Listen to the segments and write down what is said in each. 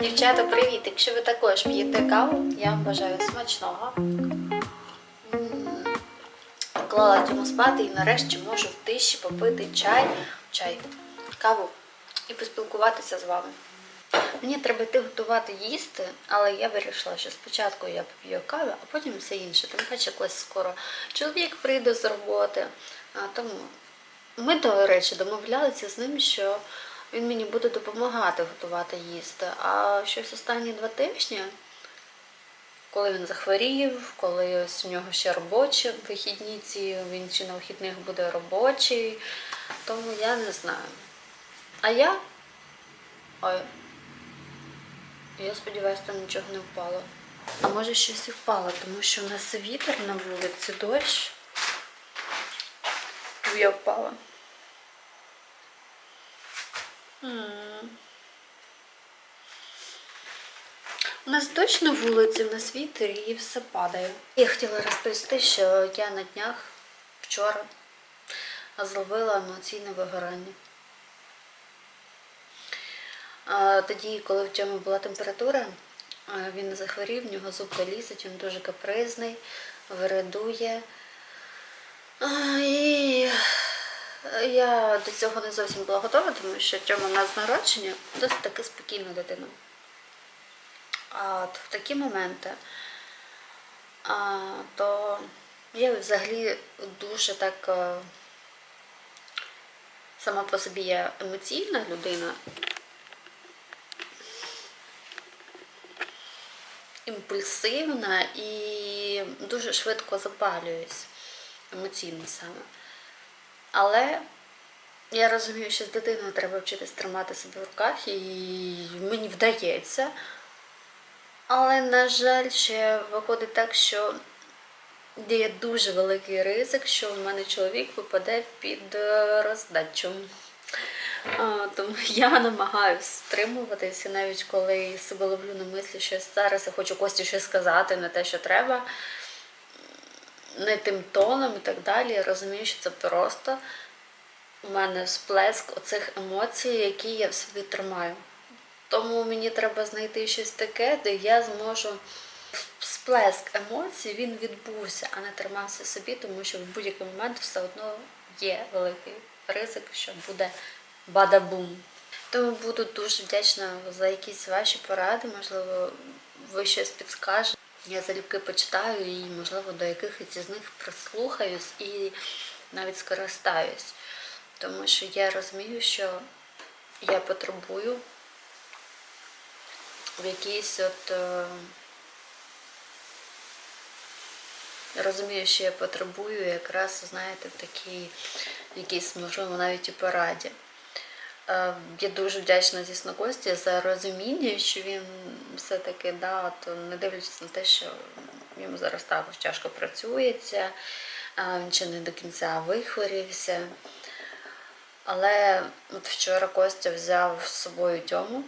Дівчата, привіт! Якщо ви також п'єте каву, я вам бажаю смачного. Поклала Тьому спати і нарешті можу в тиші попити чай, чай, каву і поспілкуватися з вами. Мені треба йти готувати їсти, але я вирішила, що спочатку я поп'ю каву, а потім все інше. Тим паче, колись скоро чоловік прийде з роботи. А, тому ми, до речі, домовлялися з ним, що він мені буде допомагати готувати їсти. А щось останні два тижні, коли він захворів, коли ось у нього ще робочі вихідні ці, він чи на вихідних буде робочий, тому я не знаю. А я. Ой. Я сподіваюся, там нічого не впало. А може щось і впало, тому що у нас вітер на вулиці, дощ. Я впала. М. У нас дощ на вулиці, у нас вітер і все падає. Я хотіла розповісти, що я на днях вчора зловила емоційне вигорання. Тоді, коли в цьому була температура, він захворів, в нього зубки лізуть, він дуже капризний, вирадує. І я до цього не зовсім була готова, тому що Тьома в нас народження досить таки спокійна дитина. А от в такі моменти, а, то я взагалі дуже так е, сама по собі я емоційна людина, імпульсивна і дуже швидко запалююсь емоційно саме. Але я розумію, що з дитиною треба вчитись тримати себе в руках, і мені вдається. Але, на жаль, ще виходить так, що є дуже великий ризик, що в мене чоловік попаде під роздачу. Тому я намагаюся стримуватися, навіть коли себе ловлю на мислі, що зараз я хочу Кості щось сказати, не те, що треба, не тим тоном і так далі. Я розумію, що це просто у мене сплеск оцих емоцій, які я в собі тримаю. Тому мені треба знайти щось таке, де я зможу сплеск емоцій він відбувся, а не тримався собі, тому що в будь-який момент все одно є великий ризик, що буде бадабум. Тому буду дуже вдячна за якісь ваші поради, можливо, ви щось підскажете. Я залюбки почитаю і, можливо, до якихось із них прислухаюсь і навіть скористаюсь. Тому що я розумію, що я потребую в якійсь от. е, Розумію, що я потребую якраз, знаєте, в такій якійсь, можливо, навіть і пораді. Е, Я дуже вдячна, звісно, Кості за розуміння, що він все-таки, да, от, не дивлячись на те, що йому зараз також тяжко працюється, він ще не до кінця вихворівся. Але от вчора Костя взяв з собою Тьому.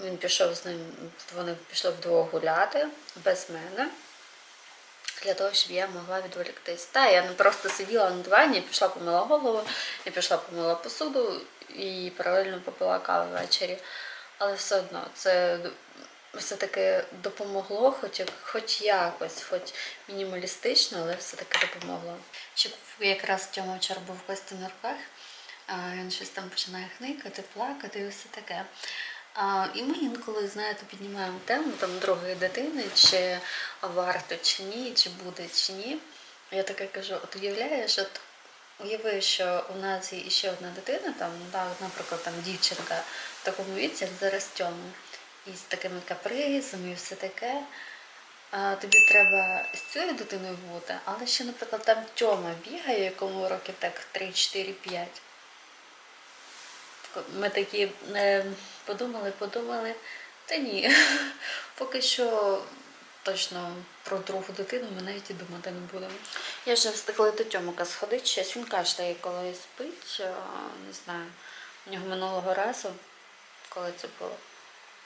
Він пішов з ним, вони пішли вдвох гуляти без мене. Для того, щоб я могла відволіктись. Та я не просто сиділа на дивані, пішла помила голову, я пішла помила посуду і паралельно попила каву ввечері. Але все одно це все-таки допомогло, хоч, хоч якось, хоч мінімалістично, але все-таки допомогло. Щоб якраз Тьома вчора був гості на руках, він щось там починає хникати, плакати і все таке. А, і ми інколи, знаєте, піднімаємо тему там другої дитини, чи варто чи ні, чи буде чи ні. Я таке кажу: от уявляєш, от уяви, що у нас є ще одна дитина, там, да, наприклад, там дівчинка в такому віці, як зараз Тьома, і з такими капризами, і все таке. А, тобі треба з цією дитиною бути, але ще, наприклад, там Тьома бігає, якому років так 3, 4, 5. Ми такі е, подумали, подумали, та ні, поки що точно про другу дитину ми навіть і думати не будемо. Я вже встигла до Тьомика сходити, щось він кашляє, коли спить, не знаю, у нього минулого разу, коли це було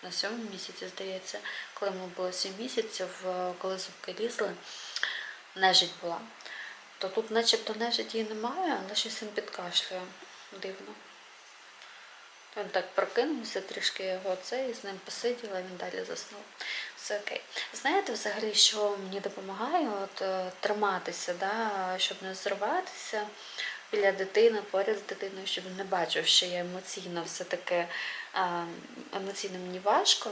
на сьомому місяці, здається, коли йому було сім місяців, е, коли зубки лізли, нежить була. То тут начебто нежиті і немає, але щось він підкашлює. Дивно. Він так прокинувся, трішки його це, і з ним посиділа, він далі заснув. Все окей. Знаєте, взагалі, що мені допомагає от, е, триматися, да, щоб не зриватися біля дитини, поряд з дитиною, щоб він не бачив, що я емоційно все-таки емоційно мені важко.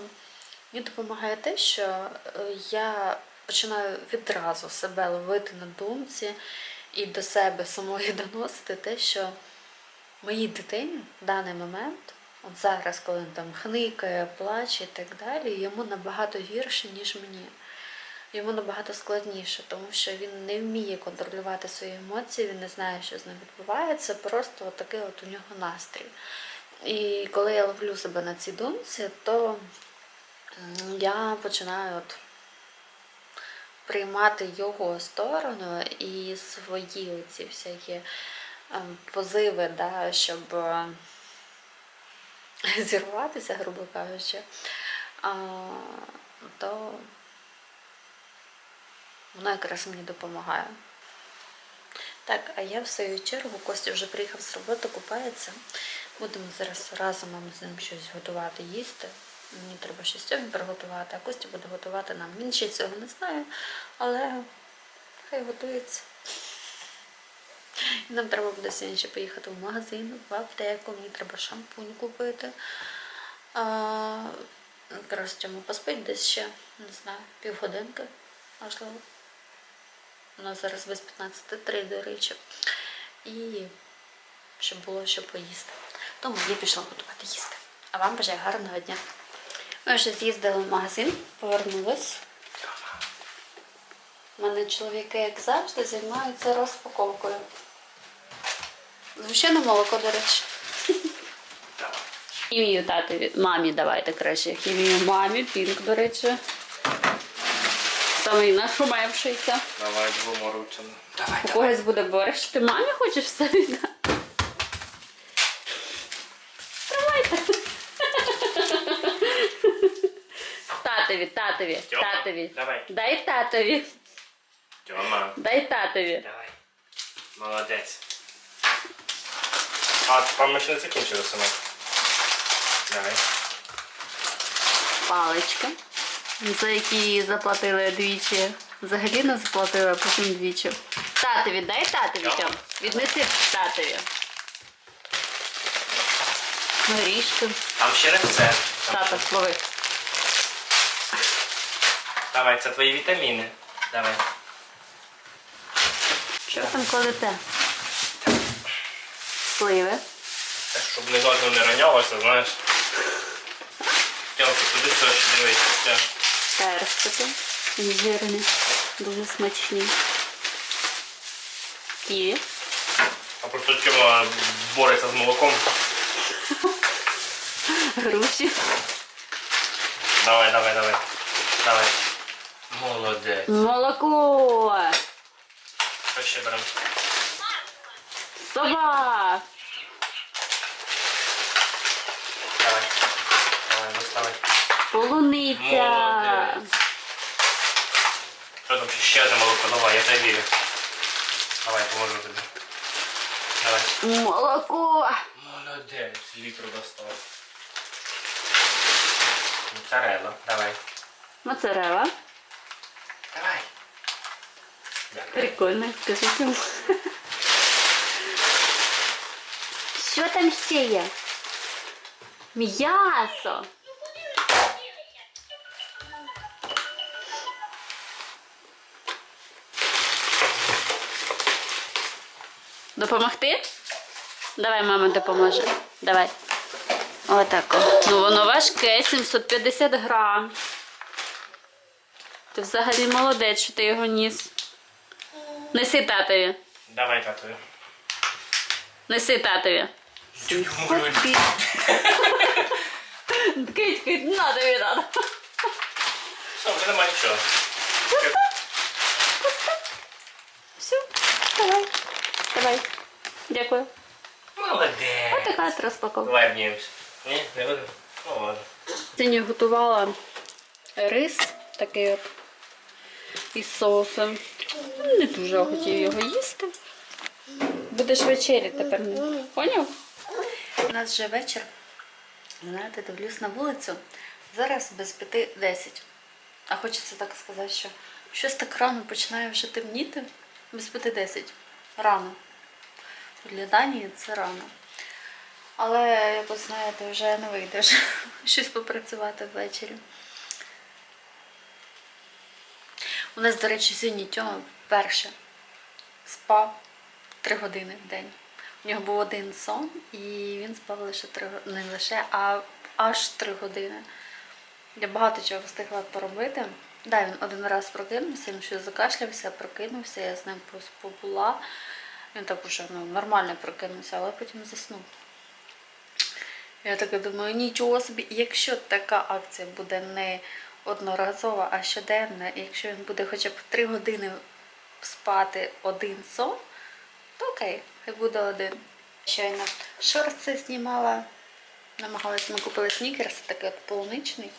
Мені допомагає те, що е, я починаю відразу себе ловити на думці і до себе самої доносити те, що моїй дитині в даний момент, от зараз, коли він там хникає, плаче і так далі, йому набагато гірше, ніж мені. Йому набагато складніше, тому що він не вміє контролювати свої емоції, він не знає, що з ним відбувається, просто от такий от у нього настрій. І коли я ловлю себе на цій думці, то я починаю от приймати його сторону і свої оці всякі позиви, да, щоб е, зірватися, грубо кажучи, то воно якраз мені допомагає. Так, а я в свою чергу, Костя вже приїхав з роботи, купається. Будемо зараз разом з ним щось готувати, їсти. Мені треба щось сьогодні приготувати, а Костя буде готувати нам. Він ще цього не знає, але хай готується. Нам треба буде сьогодні ще поїхати в магазин, в аптеку, мені треба шампунь купити. А, Костямо поспить десь ще, не знаю, півгодинки, можливо. У нас зараз без 15.3, до речі. І щоб було що поїсти. Тому я пішла готувати їсти. А вам бажаю гарного дня. Ми вже з'їздили в магазин, повернулись. У мене чоловіки, як завжди, займаються розпаковкою. Звичайно, молоко, до речі. Хімію татові, мамі давайте краще. Хімію мамі, пінк, до речі. Самий нашумевшийся. Давай двома руцями. Давай, У когось буде борщ. Ти мамі хочеш все віддати? Давайте. Татові, татові, Тьома, татові. давай. Дай татові. Тьома, Дай татові. давай. Молодець. А, там ми ще не закінчили, синок. Давай. Паличка, за які заплатили двічі. Взагалі не заплатили, а потім двічі. Татові, дай татові. Тьом. Віднеси татові. Горішки. Там ще не все. Там Тата, ще- лови. Давай, це твої вітаміни. Давай. Що там кладете? Сливи. Щоб не жодно не ранялося, знаєш. Тьомки, туди все ще дивись. Все. Персики. Інжирні. Дуже смачні. Ківі. А просто Тьома бореться з молоком. Груші. Давай, давай, давай. Давай. Молодець. Молоко. Що ще беремо? Собак. Давай. Давай, доставай. Полуниця. Молодець. Що там ще одне молоко? Давай, я тебе вірю. Давай, поможу тобі. Давай. Молоко. Молодець, літр достав. Моцарелла, давай. Моцарела. Давай. Прикольно, скажи йому. Що там ще є? М'ясо. Допомогти? Давай, мама допоможе. Давай. Отако. Ну воно важке, 750 грам. Ти взагалі молодець, що ти його ніс. Неси татові. Давай, татою. Неси татові. Чуть-чуть. Кить, кить, на тобі надо. Все, вже нема нічого. Все, давай. Давай. Дякую. Молодець. Така от розпаковка. Давай обнімемося. Ні, не будемо? Ну ладно. Сьогодні готувала рис такий от із соусом. Не дуже хотів його їсти. Будеш вечері тепер. Поняв? У нас вже вечір. Знаєте, дивлюсь на вулицю. Зараз без п'яти десять. А хочеться так сказати, що щось так рано починає вже темніти. Без п'яти десять. Рано. Для Данії це рано. Але, якось знаєте, вже не вийдеш щось попрацювати ввечері. У нас, до речі, сьогодні Тьома вперше спав три години в день. У нього був один сон, і він спав лише три не лише, а аж три години. Я багато чого встигла поробити. Да, він один раз прокинувся, він щось закашлявся, прокинувся, я з ним побула. Він так уже ну, нормально прокинувся, але потім заснув. Я так думаю, нічого собі, якщо така акція буде не одноразова, а щоденна, і якщо він буде хоча б 3 години спати один сон, окей, хай буде один. Щойно шорти знімала, намагалася, ми купили снікерс, такий от полуничний.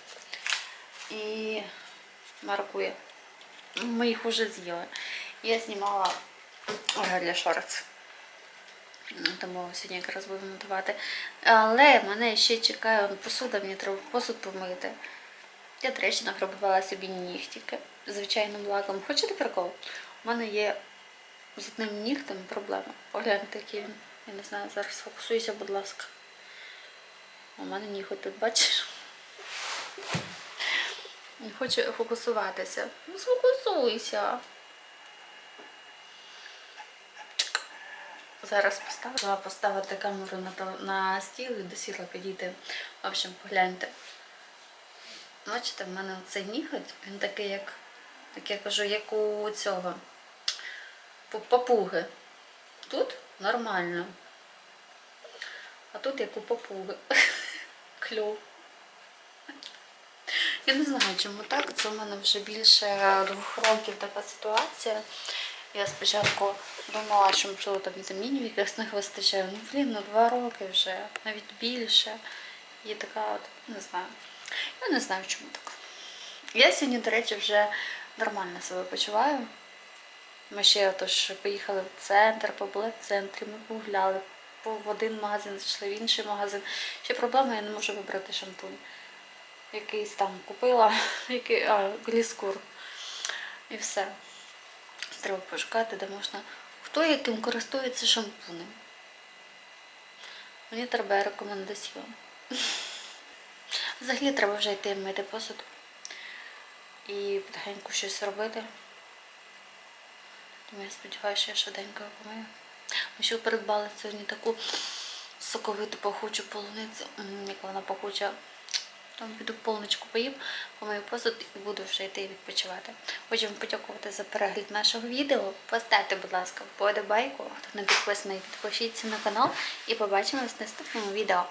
І маркує. Ми їх вже з'їли. Я знімала для шорт. Ну, Тому сьогодні якраз буду монтувати. Але мене ще чекає посуда, мені треба посуд помити. Я, до речі, нафарбувала собі нігтіки звичайним лаком. Хочете прикол? У мене є з одним нігтем проблема. Погляньте, який він. Я не знаю, зараз фокусуйся, будь ласка. У мене ніготь тут, бачиш? Не хоче фокусуватися. Ну, сфокусуйся. Зараз поставила поставити камеру на, на стіл і до сіла підійти. В общем, погляньте. Бачите, в мене цей ніготь, він такий, як, як я кажу, як у цього папуги. Тут нормально. А тут як у папуги. Кльов. Я не знаю, чому так. Це в мене вже більше двох років така ситуація. Я спочатку думала, що можливо там вітамінів якихось не вистачає. Ну, блін, ну два роки вже, навіть більше. І така от, не знаю. Я не знаю, чому так. Я сьогодні, до речі, вже нормально себе почуваю. Ми ще тож поїхали в центр, побули в центрі, ми погуляли. В один магазин зайшли, в інший магазин. Ще проблема, я не можу вибрати шампунь. Якийсь там купила, який, а, гліскур. І все. Треба пошукати, де можна. Хто яким користується шампунем? Мені треба рекомендаціон. Взагалі треба вже йти мити посуд і потихеньку щось робити. Тому я сподіваюся, що я швиденько помию. Ми ще придбали сьогодні таку соковиту пахучу полуницю. Як вона пахуча. Там піду полничку поїм, помию посуд і буду вже йти відпочивати. Хочу вам подякувати за перегляд нашого відео. Поставте, будь ласка, вподобайку. Хто не підписаний, підпишіться на канал і побачимось в наступному відео.